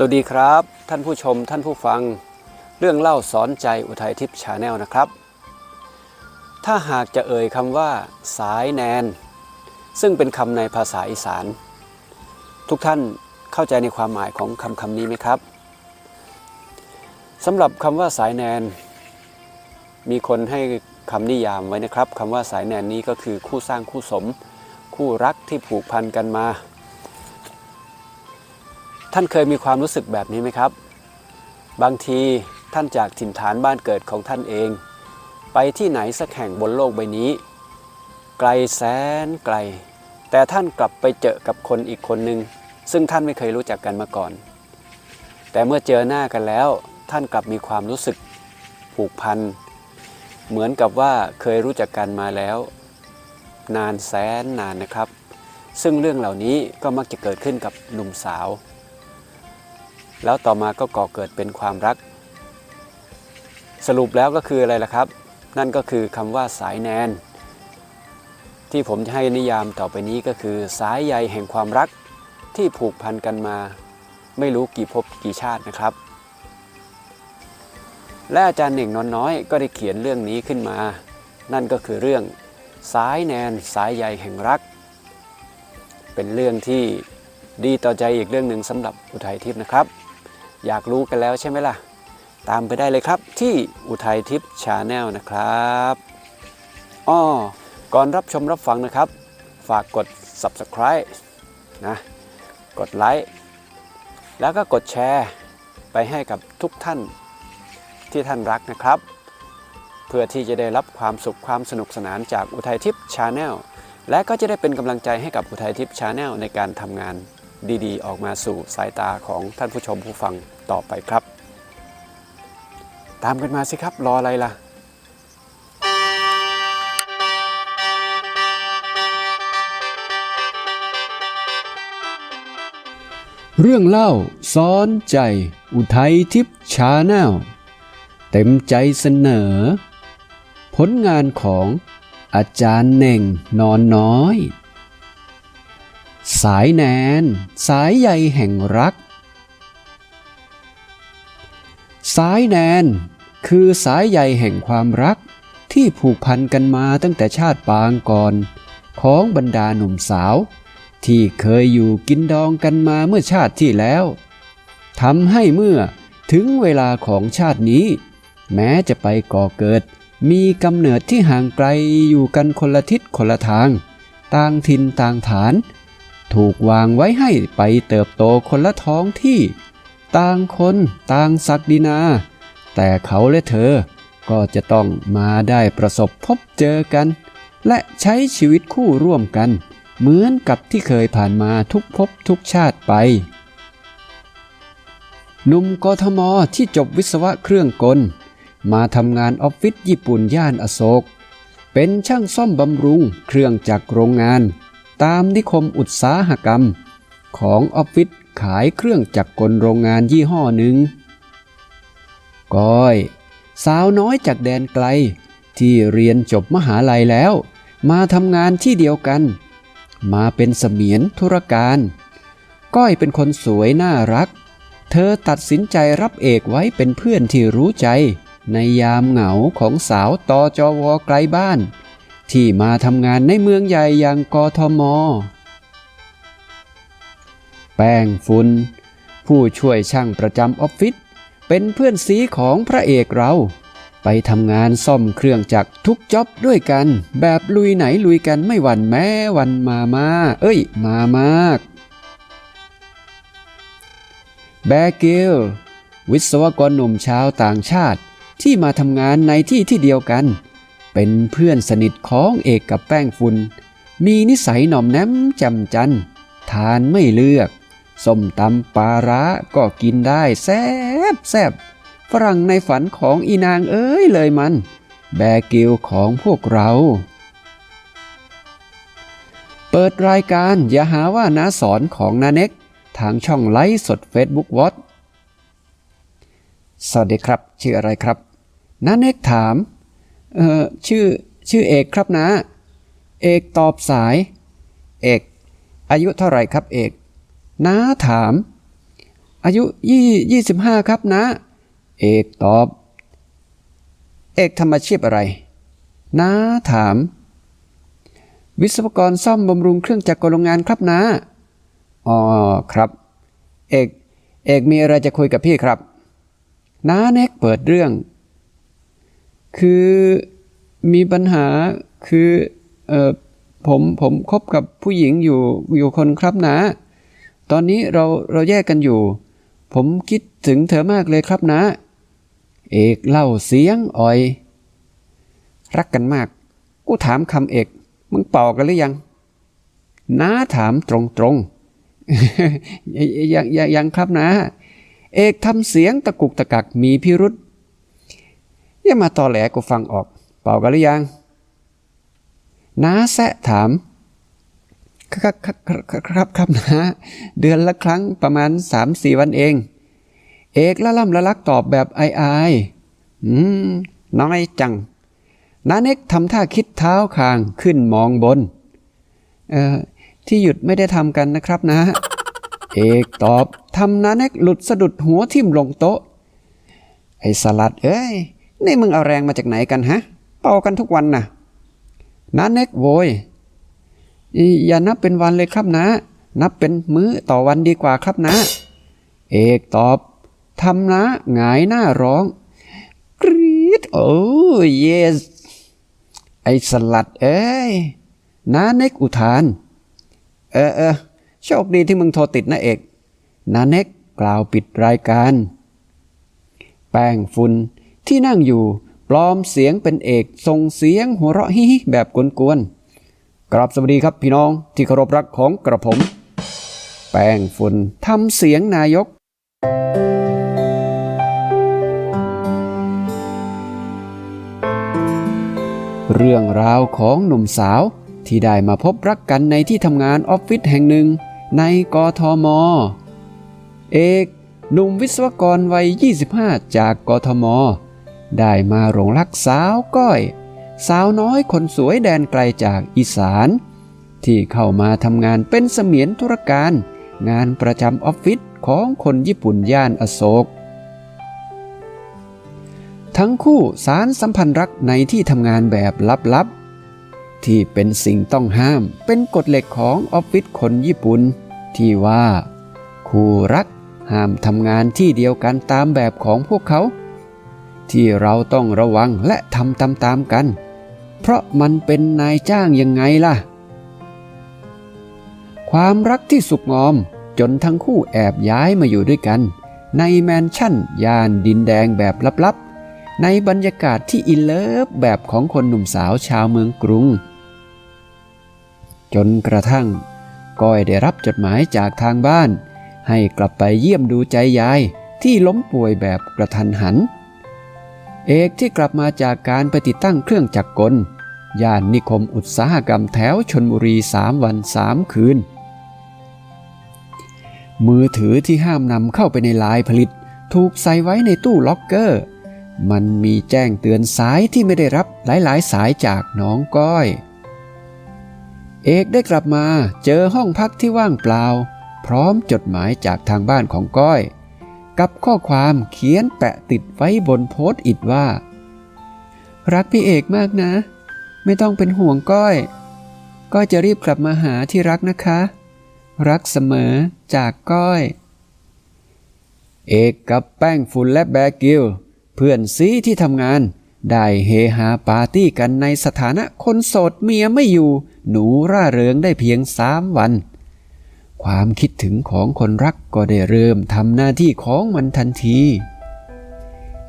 สวัสดีครับ ท่านผู้ชมท่านผู้ฟัง เรื่องเล่าสอนใจอุทัยทิพย์ชาแนลนะครับ ถ้าหากจะเอ่ยคำว่า สายแนน ซึ่งเป็นคำในภาษาอีสาน ทุกท่านเข้าใจในความหมายของคำคำนี้ไหมครับสำหรับคำว่าสายแนน มีคนให้คำนิยามไว้นะครับคำว่าสายแนนนี้ก็คือคู่สร้างคู่สม คู่รักที่ผูกพันกันมา ท่านเคยมีความรู้สึกแบบนี้ไหมครับ บางทีท่านจากถิ่นฐานบ้านเกิดของท่านเอง ไปที่ไหนสักแห่งบนโลกใบนี้ ไกลแสนไกล แต่ท่านกลับไปเจอกับคนอีกคนหนึ่งซึ่งท่านไม่เคยรู้จักกันมาก่อน แต่เมื่อเจอหน้ากันแล้ว ท่านกลับมีความรู้สึกผูกพันเหมือนกับว่าเคยรู้จักกันมาแล้ว นานแสนนานนะครับ ซึ่งเรื่องเหล่านี้ก็มักจะเกิดขึ้นกับหนุ่มสาว แล้วต่อมาก็ก่อเกิดเป็นความรัก สรุปแล้วก็คืออะไรล่ะครับ นั่นก็คือคำว่าสายแนน ที่ผมจะให้นิยามต่อไปนี้ก็คือสายใยแห่งความรักที่ผูกพันกันมา ไม่รู้กี่ภพกี่ชาตินะครับ และอาจารย์หนึ่งนอนน้อยก็ได้เขียนเรื่องนี้ขึ้นมา นั่นก็คือเรื่องสายแนนสายใยแห่งรัก เป็นเรื่องที่ดีต่อใจอีกเรื่องหนึ่งสำหรับอุทัยทิพย์นะครับ อยากรู้กันแล้วใช่ไหมล่ะ ตามไปได้เลยครับที่อุทัยทิพย์ชาแนลนะครับอ้อก่อนรับชมรับฟังนะครับ ฝากกด subscribe นะกดไลค์แล้วก็กดแชร์ไปให้กับทุกท่านที่ท่านรักนะครับ เพื่อที่จะได้รับความสุขความสนุกสนานจากอุทัยทิพย์ชาแนลและก็จะได้เป็นกำลังใจให้กับอุทัยทิพย์ชาแนลในการทำงาน ดีๆ ออกมาสู่สายตาของท่านผู้ชมผู้ฟังต่อไปครับ ตามกันมาสิครับ รออะไรล่ะเรื่องเล่าซ้อนใจ อุทัยทิพย์ชาแนลเต็มใจเสนอ ผลงานของอาจารย์เน่งนอนน้อย สายแนน สายใยแห่งรัก สายแนน คือสายใยแห่งความรัก ที่ผูกพันกันมาตั้งแต่ชาติปางก่อน ของบรรดาหนุ่มสาว ที่เคยอยู่กินดองกันมาเมื่อชาติที่แล้วทำให้เมื่อถึงเวลาของชาตินี้ แม้จะไปก่อเกิด มีกำเนิดที่ห่างไกลอยู่กันคนละทิศคนละทาง ต่างถิ่นต่างฐาน ถูกวางไว้ให้ไปเติบโตคนละท้องที่ ต่างคนต่างศักดินา แต่เขาและเธอก็จะต้องมาได้ประสบพบเจอกัน และใช้ชีวิตคู่ร่วมกัน เหมือนกับที่เคยผ่านมาทุกภพทุกชาติไป หนุ่มกทมที่จบวิศวะเครื่องกล มาทำงานออฟฟิศญี่ปุ่นย่านอโศก เป็นช่างซ่อมบำรุงเครื่องจักรโรงงาน ตามนิคมอุตสาหกรรม ของออฟฟิศขายเครื่องจักรกลโรงงานยี่ห้อหนึ่งก้อย สาวน้อยจากแดนไกล ที่เรียนจบมหาลัยแล้ว มาทำงานที่เดียวกัน มาเป็นเสมียนธุรการ ก้อยเป็นคนสวยน่ารัก เธอตัดสินใจรับเอกไว้เป็นเพื่อนที่รู้ใจ ในยามเหงาของสาวตอจอวอไกลบ้าน ที่มาทำงานในเมืองใหญ่อย่างกทม แป้งฝุ่นผู้ช่วยช่างประจำออฟฟิศเป็นเพื่อนซีของพระเอกเรา ไปทำงานซ่อมเครื่องจักรทุกจ็อบด้วยกัน แบบลุยไหนลุยกันไม่หวั่นแม้วันมามา เอ้ย มามากแบเกลวิศวกรหนุ่มชาวต่างชาติที่มาทำงานในที่ที่เดียวกัน เป็นเพื่อนสนิทของเอกกับแป้งฝุ่น มีนิสัยหน่อมแนมจำจัน ทานไม่เลือกส้มตำปลาร้าก็กินได้แซบแซบฝรั่งในฝันของอีนางเอ้ยเลยมัน แบกิลของพวกเรา เปิดรายการอย่าหาว่าน้าสอนของนาเน็ก ทางช่องไลฟ์สด Facebook w a t สวัสดีครับ ชื่ออะไรครับน้าเน็กถาม เอ่อชื่อชื่อเอกครับนะ เอกตอบสาย เอก อายุเท่าไหร่ครับเอกน้าถาม อายุยี่ยี่สิบห้าครับนะ เอกตอบ เอกทำอาชีพอะไรน้าถาม วิศวกรซ่อมบำรุงเครื่องจักรกลโรงงานครับนะอ๋อครับ เอก เอกมีอะไรจะคุยกับพี่ครับน้าเน็กเปิดเรื่อง คือมีปัญหาคือเออผมผมคบกับผู้หญิงอยู่อยู่คนครับนะ ตอนนี้เราเราแยกกันอยู่ ผมคิดถึงเธอมากเลยครับนะ เอกเล่าเสียงอ่อย รักกันมาก กูถามคำเอกมึงเป่ากันหรือยังน้าถามตรงๆยังยังยังครับนะ เอกทำเสียงตะกุกตะกักมีพิรุษ อย่ามาตอแหลกูฟังออก เป่ากันหรือยัง น้าแซะถาม ครับครับครับครับนะ เดือนละครั้งประมาณสามสี่วันเอง เอกละล่ำละลักตอบแบบอายอายๆอืม น้อยจังน้าเน็กทำท่าคิดเท้าคางขึ้นมองบน เอ่อ ที่หยุดไม่ได้ทำกันนะครับนะ เอกตอบทำน้าเน็กหลุดสะดุดหัวทิ่มลงโต๊ะ ไอ้สลัดเอ้ย นี่มึงเอาแรงมาจากไหนกันฮะ เป่ากันทุกวันนะนาเน็กโวยอย่านับเป็นวันเลยครับนะ นับเป็นมื้อต่อวันดีกว่าครับนะ เอกตอบทำนะหงายหน้าร้อง กรี๊ดโอ้เยสไอสลัดเอ้ยน้าเน็กอุทาน เออเออโชคดีที่มึงโทรติดนะเอกน้าเน็กกล่าวปิดรายการ แป้งฝุ่น ที่นั่งอยู่ปลอมเสียงเป็นเอกส่งเสียงหัวเราะฮิฮิแบบกวนๆกราบสวัสดีครับพี่น้องที่เคารพรักของกระผม แป้งฝุ่นทำเสียงนายก เรื่องราวของหนุ่มสาวที่ได้มาพบรักกันในที่ทำงานออฟฟิศแห่งหนึ่งในกทม เอก หนุ่มวิศวกรวัย 25 จากกทม ได้มาหลงรักสาวก้อย สาวน้อยคนสวยแดนไกลจากอีสาน ที่เข้ามาทำงานเป็นเสมียนธุรการ งานประจำออฟฟิศของคนญี่ปุ่นย่านอโศก ทั้งคู่สารสัมพันธ์รักในที่ทำงานแบบลับๆ ที่เป็นสิ่งต้องห้ามเป็นกฎเหล็กของออฟฟิศคนญี่ปุ่น ที่ว่า คู่รักห้ามทำงานที่เดียวกันตามแบบของพวกเขา ที่เราต้องระวังและทำตามๆกัน เพราะมันเป็นนายจ้างยังไงล่ะ ความรักที่สุกงอมจนทั้งคู่แอบย้ายมาอยู่ด้วยกัน ในแมนชั่นย่านดินแดงแบบลับๆ ในบรรยากาศที่อินเลิฟแบบของคนหนุ่มสาวชาวเมืองกรุง จนกระทั่งก้อยได้รับจดหมายจากทางบ้าน ให้กลับไปเยี่ยมดูใจยายที่ล้มป่วยแบบกระทันหัน เอกที่กลับมาจากการไปติดตั้งเครื่องจักรกล ย่านนิคมอุตสาหกรรมแถวชนบุรีสามวันสามคืน มือถือที่ห้ามนำเข้าไปในลายผลิต ถูกใส่ไว้ในตู้ล็อกเกอร์ มันมีแจ้งเตือนสายที่ไม่ได้รับหลายๆ สายจากน้องก้อย เอกได้กลับมาเจอห้องพักที่ว่างเปล่า พร้อมจดหมายจากทางบ้านของก้อย กับข้อความเขียนแปะติดไว้บนโพสต์อิดว่า รักพี่เอกมากนะ ไม่ต้องเป็นห่วงก้อย ก้อยจะรีบกลับมาหาที่รักนะคะ รักเสมอจากก้อย เอกกับแป้งฝุ่นและแบกิลเพื่อนซีที่ทำงาน ได้เฮฮาปาร์ตี้กันในสถานะคนโสดเมียไม่อยู่ หนูร่าเริงได้เพียงสามวัน ความคิดถึงของคนรักก็ได้เริ่มทำหน้าที่ของมันทันที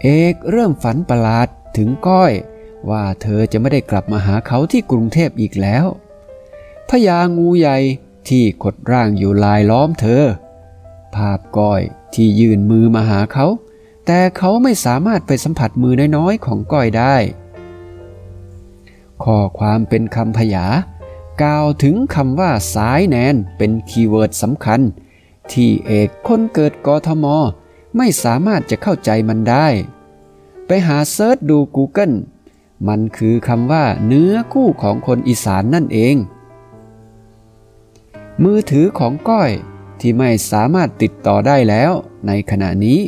เอกเริ่มฝันประหลาดถึงก้อย ว่าเธอจะไม่ได้กลับมาหาเขาที่กรุงเทพอีกแล้วพญางูใหญ่ที่ขดร่างอยู่ลายล้อมเธอ ภาพก้อยที่ยื่นมือมาหาเขา แต่เขาไม่สามารถไปสัมผัสมือน้อยๆของก้อยได้ ข้อความเป็นคำพยา กล่าวถึงคำว่าสายแนนเป็นคีย์เวิร์ดสำคัญ ที่เอกคนเกิดกทม ไม่สามารถจะเข้าใจมันได้ ไปหาเซิร์ชดู Google มันคือคำว่าเนื้อคู่ของคนอีสานนั่นเอง มือถือของก้อยที่ไม่สามารถติดต่อได้แล้วในขณะนี้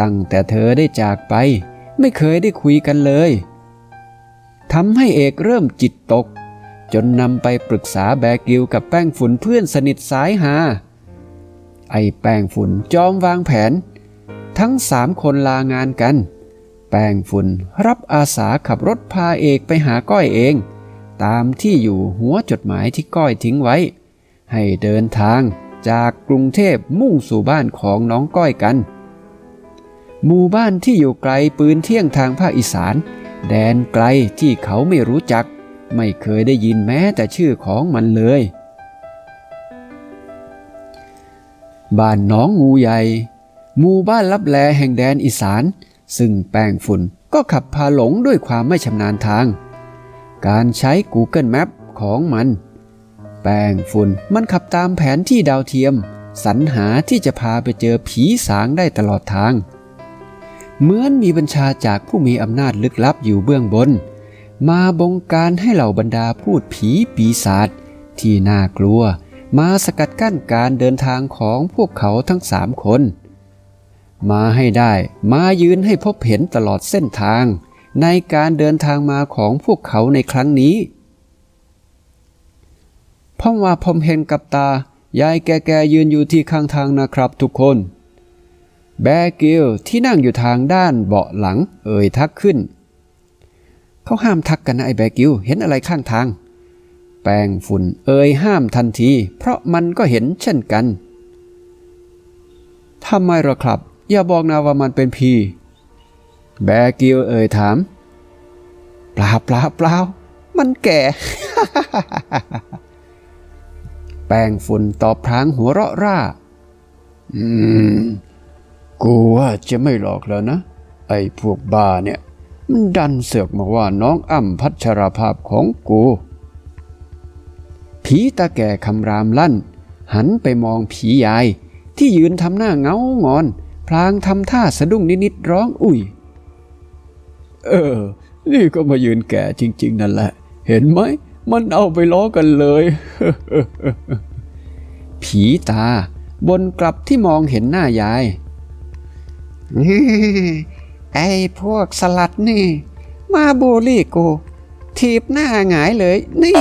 ตั้งแต่เธอได้จากไป ไม่เคยได้คุยกันเลยทำให้เอกเริ่มจิตตก จนนำไปปรึกษาแบกิวกับแป้งฝุ่นเพื่อนสนิทสายหา ไอ้แป้งฝุ่นจอมวางแผน ทั้งสามคนลางานกัน แป้งฝุ่นรับอาสาขับรถพาเอกไปหาก้อยเอง ตามที่อยู่หัวจดหมายที่ก้อยทิ้งไว้ ให้เดินทางจากกรุงเทพมุ่งสู่บ้านของน้องก้อยกัน หมู่บ้านที่อยู่ไกลปืนเที่ยงทางภาคอีสาน แดนไกลที่เขาไม่รู้จัก ไม่เคยได้ยินแม้แต่ชื่อของมันเลย บ้านน้องงูใหญ่หมู่บ้านลับแลแห่งแดนอีสาน ซึ่งแป้งฝุ่นก็ขับพาหลงด้วยความไม่ชำนาญทาง การใช้ Google Map ของมัน แป้งฝุ่นมันขับตามแผนที่ดาวเทียม สรรหาที่จะพาไปเจอผีสางได้ตลอดทาง เหมือนมีบัญชาจากผู้มีอำนาจลึกลับอยู่เบื้องบน มาบงการให้เหล่าบรรดาพูดผีปีศาจที่น่ากลัว มาสกัดกั้นการเดินทางของพวกเขาทั้งสามคน มาให้ได้ มายืนให้พบเห็นตลอดเส้นทาง ในการเดินทางมาของพวกเขาในครั้งนี้พ่อว่าผมเห็นกับตา ยายแก่ๆยืนอยู่ที่ข้างทางนะครับทุกคน แบกิลที่นั่งอยู่ทางด้านเบาะหลัง เอ่ยทักขึ้น เขาห้ามทักกันนะไอ้แบกิลเห็นอะไรข้างทาง แป้งฝุ่นเอ่ยห้ามทันที เพราะมันก็เห็นเช่นกันทำไมหรอครับ อย่าบอกนะว่ามันเป็นพีแบกิลเอ่ยถามเปล่าเปล่าเปล่ามันแก่ แป้งฝุ่นตอบพรางหัวเราะร่า อืม กูว่าจะไม่หลอกแล้วนะ ไอ้พวกบ้าเนี่ย มันดันเสือกมาว่าน้องอ้ำพัชราภาพของกูผีตาแก่คำรามลั่น หันไปมองผียาย ที่ยืนทำหน้าเงางอน พลางทำท่าสะดุ้งนิดๆร้องอุ่ยเออ นี่ก็มายืนแก่จริง ๆ นั่นแหละ เห็นไหม มันเอาไปล้อกันเลย ผีตาบนกลับที่มองเห็นหน้ายาย ไอ้พวกสลัดนี่ มาบูลลี่กู ทีบหน้าหงายเลย นี่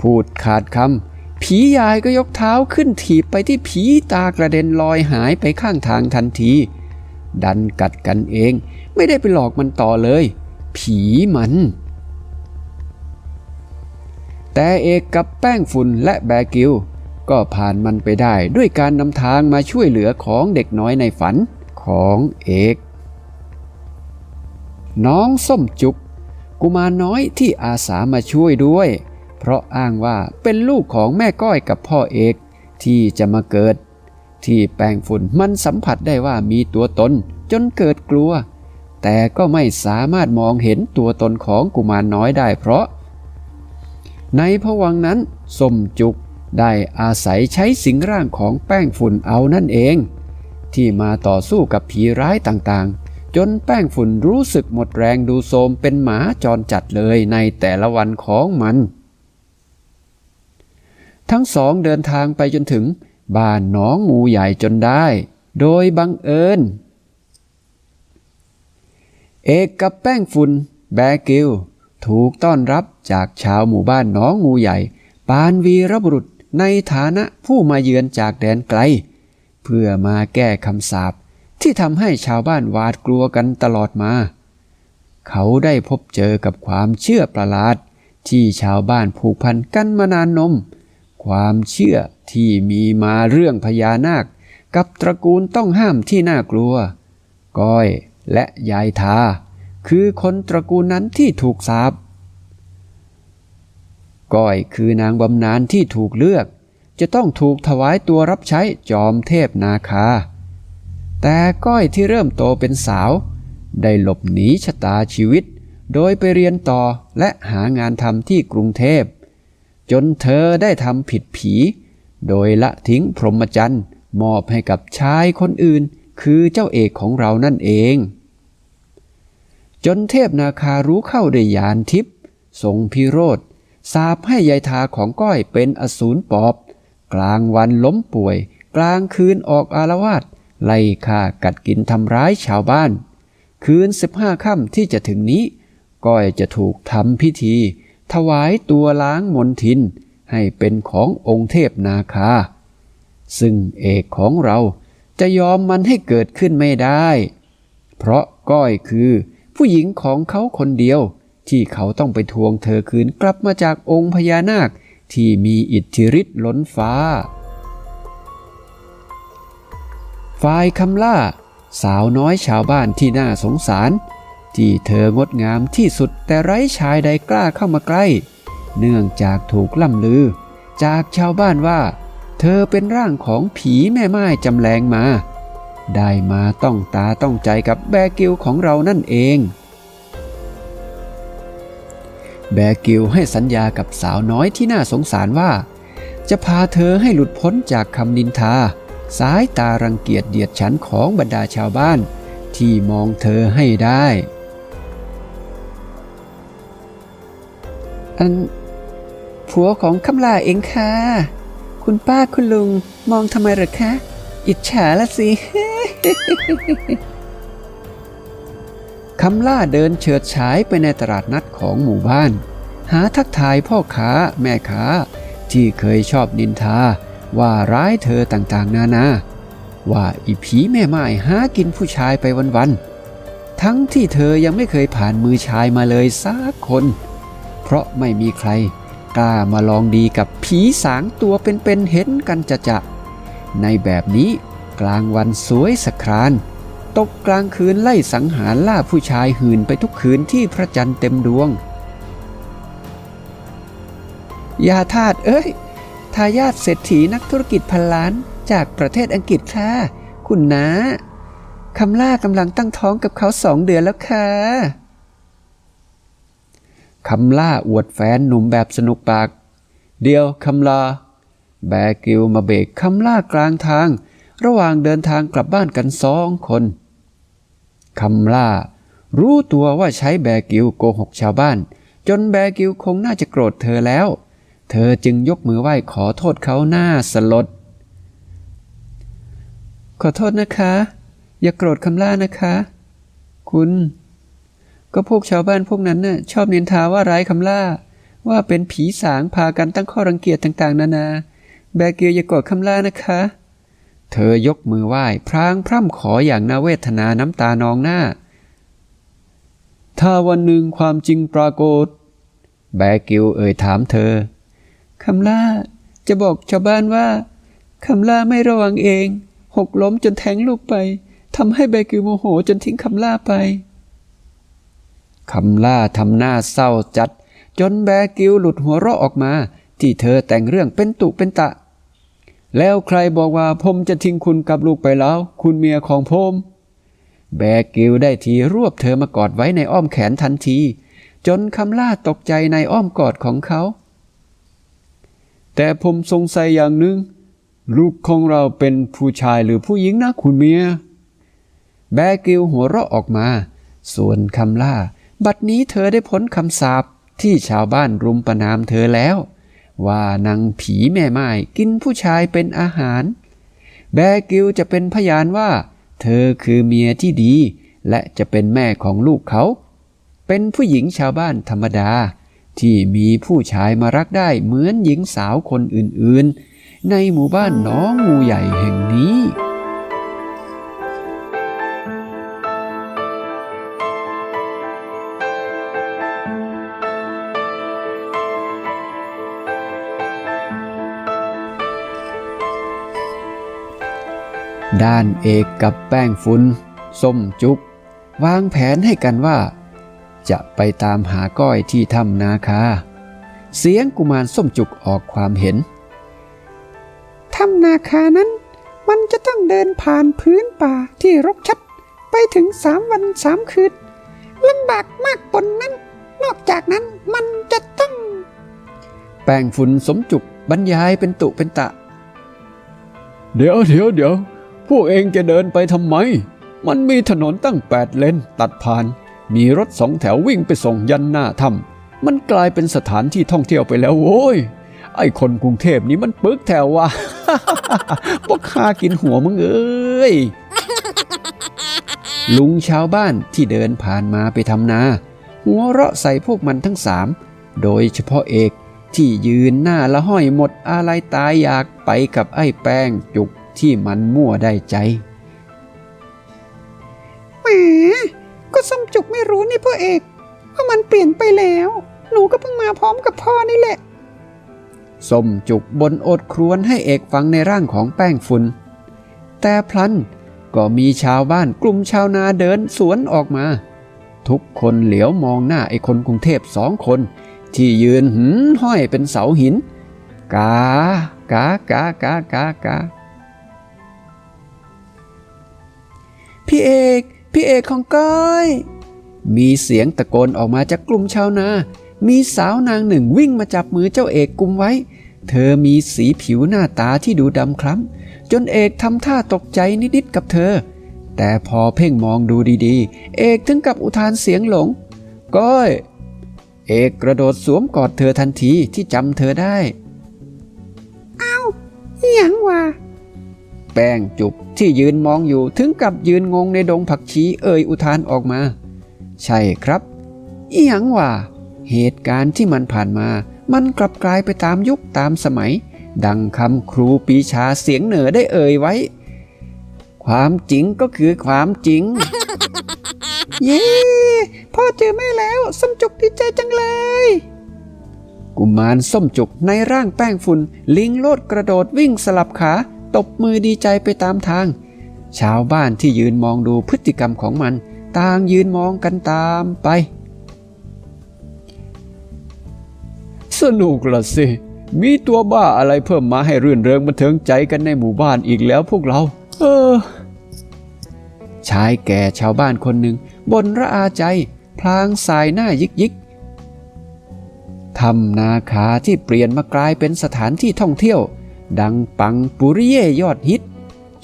พูดขาดคำผียายก็ยกเท้าขึ้นถีบไปที่ผีตากระเด็นลอยหายไปข้างทางทันที ดันกัดกันเอง ไม่ได้ไปหลอกมันต่อเลย ผีมันแต่เอกกับแป้งฝุ่นและแบกิว ก็ผ่านมันไปได้ด้วยการนำทางมาช่วยเหลือของเด็กน้อยในฝัน ของเอก น้องส้มจุก กุมารน้อยที่อาสามาช่วยด้วย เพราะอ้างว่าเป็นลูกของแม่ก้อยกับพ่อเอกที่จะมาเกิด ที่แป้งฝุ่นมันสัมผัสได้ว่ามีตัวตนจนเกิดกลัว แต่ก็ไม่สามารถมองเห็นตัวตนของกุมารน้อยได้เพราะ ในพวังนั้นส้มจุกได้อาศัยใช้สิงร่างของแป้งฝุ่นเอานั่นเอง ที่มาต่อสู้กับผีร้ายต่างๆ จนแป้งฝุ่นรู้สึกหมดแรงดูโทมเป็นหมาจรจัดเลยในแต่ละวันของมัน ทั้งสองเดินทางไปจนถึงบ้านหนองงูใหญ่จนได้ โดยบังเอิญ เอกกับแป้งฝุ่นแบกิลถูกต้อนรับจากชาวหมู่บ้านหนองงูใหญ่ ปานวีรบุรุษในฐานะผู้มาเยือนจากแดนไกล เพื่อมาแก้คำสาปที่ทำให้ชาวบ้านหวาดกลัวกันตลอดมา เขาได้พบเจอกับความเชื่อประหลาด ที่ชาวบ้านผูกพันกันมานานนม ความเชื่อที่มีมาเรื่องพญานาค กับตระกูลต้องห้ามที่น่ากลัว ก้อยและยายทา คือคนตระกูลนั้นที่ถูกสาปก้อยคือนางบำนาญที่ถูกเลือก จะต้องถูกถวายตัวรับใช้จอมเทพนาคา แต่ก้อยที่เริ่มโตเป็นสาว ได้หลบหนีชะตาชีวิต โดยไปเรียนต่อและหางานทำที่กรุงเทพ จนเธอได้ทำผิดผี โดยละทิ้งพรหมจรรย์มอบให้กับชายคนอื่น คือเจ้าเอกของเรานั่นเอง จนเทพนาคารู้เข้าได้ยานทิพย์ทรงพิโรธสาบให้ยายทาของก้อยเป็นอสูรปอบ กลางวันล้มป่วย กลางคืนออกอารวาสไล่ฆ่ากัดกินทำร้ายชาวบ้าน คืนสิบห้าค่ำที่จะถึงนี้ ก้อยจะถูกทำพิธี ถวายตัวล้างมนทิน ให้เป็นขององค์เทพนาคา ซึ่งเอกของเราจะยอมมันให้เกิดขึ้นไม่ได้ เพราะก้อยคือ ผู้หญิงของเขาคนเดียว ที่เขาต้องไปทวงเธอคืนกลับมาจากองค์พญานาค ที่มีอิทธิฤทธิ์ล้นฟ้า ฝ่ายคำล่า สาวน้อยชาวบ้านที่น่าสงสาร ที่เธองดงามที่สุดแต่ไร้ชายใดกล้าเข้ามาใกล้ เนื่องจากถูกล่ำลือ จากชาวบ้านว่า เธอเป็นร่างของผีแม่ไม้จำแรงมา ได้มาต้องตาต้องใจกับแบกิลของเรานั่นเอง แบกิลให้สัญญากับสาวน้อยที่น่าสงสารว่า จะพาเธอให้หลุดพ้นจากคำนินทา สายตารังเกียจเดียดฉันของบรรดาชาวบ้าน ที่มองเธอให้ได้ อันผัวของคำลาเองค่ะ คุณป้าคุณลุงมองทำไมหรอคะ อิจฉาละสิ คำล่าเดินเฉิดฉายไปในตลาดนัดของหมู่บ้าน หาทักทายพ่อค้าแม่ค้า ที่เคยชอบนินทา ว่าร้ายเธอต่างๆ นานา ว่าอีผีแม่ไม้หากินผู้ชายไปวันๆ ทั้งที่เธอยังไม่เคยผ่านมือชายมาเลยสักคน เพราะไม่มีใครกล้ามาลองดีกับผีสางตัวเป็นๆเห็นกันจะจะๆในแบบนี้กลางวันสวยสคราน ตกกลางคืนไล่สังหารล่าผู้ชายหื่นไปทุกคืนที่พระจันทร์เต็มดวง ยาทาตเอ้ย ทายาทเศรษฐีนักธุรกิจพันล้านจากประเทศอังกฤษค่ะ คุณนะคำล่ากำลังตั้งท้องกับเขาสองเดือนแล้วค่ะคำล่าอวดแฟนหนุ่มแบบสนุกปาก เดียวคำลา แบกิลมาเบรกคำล่ากลางทาง ระหว่างเดินทางกลับบ้านกันสองคนคำล่า รู้ตัวว่าใช้แบกิลโกหกชาวบ้าน จนแบกิลคงน่าจะโกรธเธอแล้ว เธอจึงยกมือไหว้ขอโทษเขาหน้าสลด ขอโทษนะคะ อย่าโกรธคำล่านะคะ คุณ ก็พวกชาวบ้านพวกนั้นน่ะชอบเนินทาว่าร้ายคำล่า ว่าเป็นผีสางพากันตั้งข้อรังเกียจต่างๆ นานา แบกิลอย่าโกรธคำล่านะคะ เธอยกมือไหว้พรางพร่ำขออย่างน่าเวทนาน้ำตานองหน้า ถ้าวันหนึ่งความจริงปรากฏ แบกิลเอ่ยถามเธอ คำล่าจะบอกชาวบ้านว่า คำล่าไม่ระวังเอง หกล้มจนแทงลูกไปทำให้แบกิลโมโหจนทิ้งคำล่าไป คำล่าทำหน้าเศร้าจัด จนแบกิลหลุดหัวเราะออกมา ที่เธอแต่งเรื่องเป็นตุเป็นตะ แล้วใครบอกว่าผมจะทิ้งคุณกับลูกไปแล้ว คุณเมียของผมแบกิลได้ทีรวบเธอมากอดไว้ในอ้อมแขนทันที จนคำล่าตกใจในอ้อมกอดของเขา แต่ผมสงสัยอย่างหนึ่ง ลูกของเราเป็นผู้ชายหรือผู้หญิงนะคุณเมีย แบกิลหัวเราะออกมา ส่วนคำล่า บัดนี้เธอได้พ้นคำสาปที่ชาวบ้านรุมประนามเธอแล้ว ว่านางผีแม่ไม้กินผู้ชายเป็นอาหาร แบกิลจะเป็นพยานว่า เธอคือเมียที่ดี และจะเป็นแม่ของลูกเขา เป็นผู้หญิงชาวบ้านธรรมดา ที่มีผู้ชายมารักได้เหมือนหญิงสาวคนอื่นๆ ในหมู่บ้านน้องงูใหญ่แห่งนี้ ด้านเอกกับแป้งฝุ่นส้มจุกวางแผนให้กันว่า จะไปตามหาก้อยที่ถ้ำนาคา เสียงกุมารส้มจุกออกความเห็นถ้ำนาคานั้นมันจะต้องเดินผ่านพื้นป่าที่รกชัด ไปถึงสามวันสามคืนลำบากมากปนนั้น นอกจากนั้นมันจะต้อง แป้งฝุ่นสมจุกบรรยายเป็นตุเป็นตะ เดี๋ยวเดี๋ยวเดี๋ยว พวกเองจะเดินไปทำไม มันมีถนนตั้งแปดเลนตัดผ่าน มีรถสองแถววิ่งไปส่งยันหน้าถ้ำมันกลายเป็นสถานที่ท่องเที่ยวไปแล้วโว้ย ไอ้คนกรุงเทพนี้มันปึกแถววะพวกข้ากินหัวมึงเอ้ย ลุงชาวบ้านที่เดินผ่านมาไปทำนา หัวเราะใส่พวกมันทั้งสาม โดยเฉพาะเอกที่ยืนหน้าละห้อยหมดอะไรตายอยากไปกับไอ้แป้งจุก ที่มันมั่วได้ใจแหมก็ส้มจุกไม่รู้นี่พ่อเอกว่ามันเปลี่ยนไปแล้ว หนูก็เพิ่งมาพร้อมกับพ่อนี่แหละส้มจุกบนโอดครวนให้เอกฟังในร่างของแป้งฝุ่นแต่พลันก็มีชาวบ้านกลุ่มชาวนาเดินสวนออกมา ทุกคนเหลียวมองหน้าไอ้คนกรุงเทพสองคน ที่ยืนหืนห้อยเป็นเสาหิน กากากากากากา พี่เอก พี่เอกของก้อย มีเสียงตะโกนออกมาจากกลุ่มชาวนา มีสาวนางหนึ่งวิ่งมาจับมือเจ้าเอกกุมไว้ เธอมีสีผิวหน้าตาที่ดูดำคล้ำ จนเอกทำท่าตกใจนิดๆกับเธอ แต่พอเพ่งมองดูดีๆ เอกถึงกับอุทานเสียงหลง ก้อย เอกกระโดดสวมกอดเธอทันทีที่จำเธอได้ เอิหยังวะ แป้งจุกที่ยืนมองอยู่ถึงกับยืนงงในดงผักชีเอ่ยอุทานออกมา ใช่ครับอีหยังว่าเหตุการณ์ที่มันผ่านมา มันกลับกลายไปตามยุคตามสมัย ดังคำครูปีชาเสียงเหนือได้เอ่ยไว้ ความจริงก็คือความจริง เย้พ่อเจอแม่แล้วส้มจุกดีใจจังเลยกุมารส้มจุกในร่างแป้งฝุ่นลิงโลดกระโดดวิ่งสลับขา ตบมือดีใจไปตามทาง ชาวบ้านที่ยืนมองดูพฤติกรรมของมัน ต่างยืนมองกันตามไป สนุกละสิ มีตัวบ้าอะไรเพิ่มมาให้รื่นเริงบันเทิงใจกันในหมู่บ้านอีกแล้วพวกเรา เออ ชายแก่ชาวบ้านคนหนึ่งบนระอาใจ พลางสายหน้ายิกยิกทำนาคาที่เปลี่ยนมากลายเป็นสถานที่ท่องเที่ยว ดังปังปุริเย่ยอดฮิต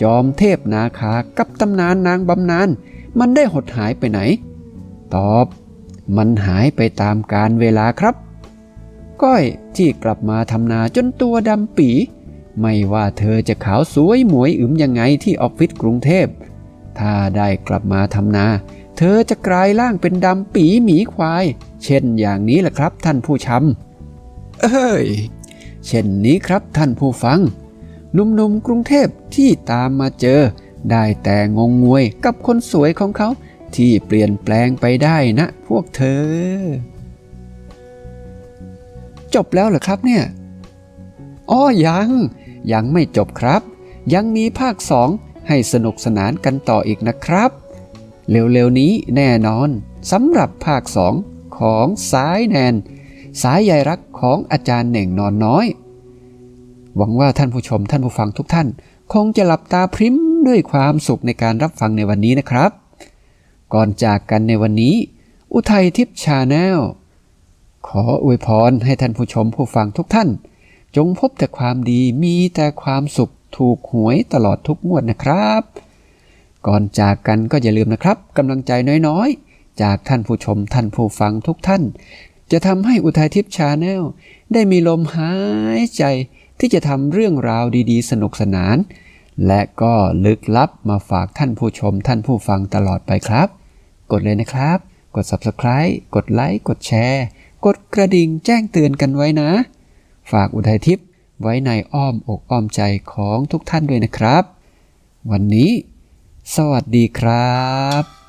จอมเทพนาคากับตำนานนางบำนาญมันได้หดหายไปไหน ตอบ มันหายไปตามการเวลาครับ ก้อยที่กลับมาทำนาจนตัวดำปี ไม่ว่าเธอจะขาวสวยหมวยอึมยังไงที่ออฟฟิศกรุงเทพ ถ้าได้กลับมาทำนา เธอจะกลายร่างเป็นดำปีหมีควาย เช่นอย่างนี้แหละครับท่านผู้ชมเอ้ย เช่นนี้ครับท่านผู้ฟัง หนุ่มๆกรุงเทพที่ตามมาเจอ ได้แต่งงงวยกับคนสวยของเขาที่เปลี่ยนแปลงไปได้นะพวกเธอ จบแล้วเหรอครับเนี่ย อ้อยัง ยังไม่จบครับ ยังมีภาคสองให้สนุกสนานกันต่ออีกนะครับ เร็วๆนี้แน่นอนสำหรับภาคสองของสายแนน สายใยรักของอาจารย์เหน่งนอนน้อย หวังว่าท่านผู้ชมท่านผู้ฟังทุกท่าน คงจะหลับตาพริ้มด้วยความสุขในการรับฟังในวันนี้นะครับ ก่อนจากกันในวันนี้ อุทัยทิพย์ชาแนลขออวยพรให้ท่านผู้ชมผู้ฟังทุกท่าน จงพบแต่ความดีมีแต่ความสุขถูกหวยตลอดทุกงวดนะครับ ก่อนจากกันก็อย่าลืมนะครับกำลังใจน้อยๆ จากท่านผู้ชมท่านผู้ฟังทุกท่าน จะทำให้อุทัยทิพย์ชาแนลได้มีลมหายใจที่จะทำเรื่องราวดีๆ สนุกสนาน และก็ลึกลับมาฝากท่านผู้ชมท่านผู้ฟังตลอดไปครับ กดเลยนะครับ กด subscribe กดไลค์กดแชร์ กดกระดิ่งแจ้งเตือนกันไว้นะ ฝากอุทัยทิพย์ไว้ในอ้อมอกอ้อมใจของทุกท่านด้วยนะครับ วันนี้ สวัสดีครับ